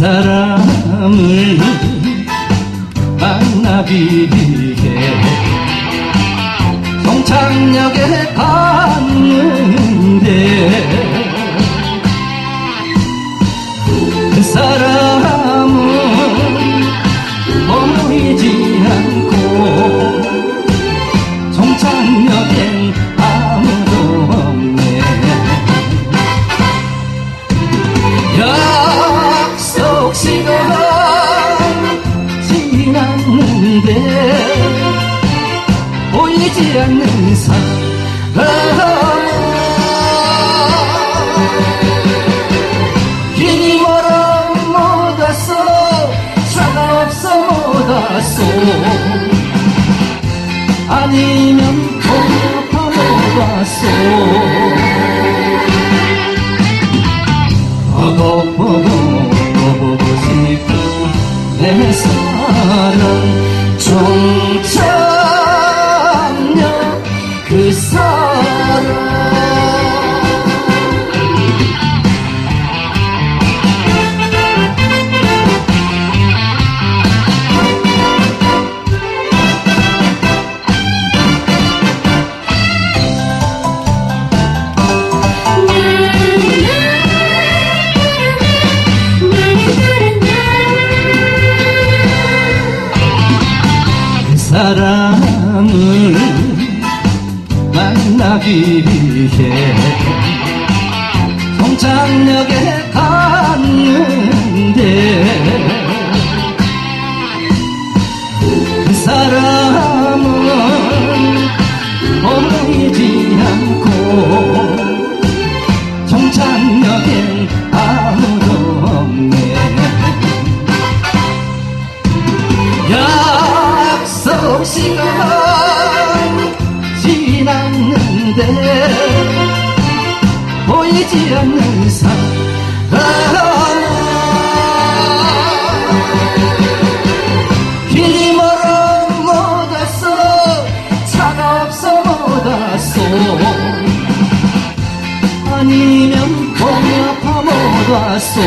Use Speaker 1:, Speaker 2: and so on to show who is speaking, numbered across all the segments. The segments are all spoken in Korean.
Speaker 1: 사람을 만나기 위해 동창역에 가는 보이지 않는 사람 길이 멀어 못 왔어 차가 없어 못 왔어 아니면 고파 못 왔어 보고 싶은 내 사랑 종착 사람을 만나기 위해 성창역에 갔는데 그 사람은 보이지 않고 시간 지났는데 보이지 않는 사람. 길이 멀어 못 왔어. 차가 없어 못 왔어. 아니면 몸이 아파 못 왔어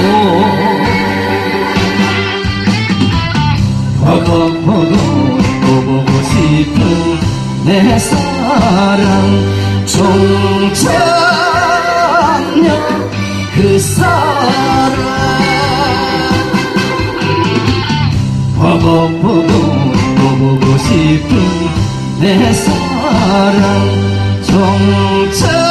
Speaker 1: 내 사랑 종착역 그 사랑. 보고 보고 싶은 내 사랑 종착역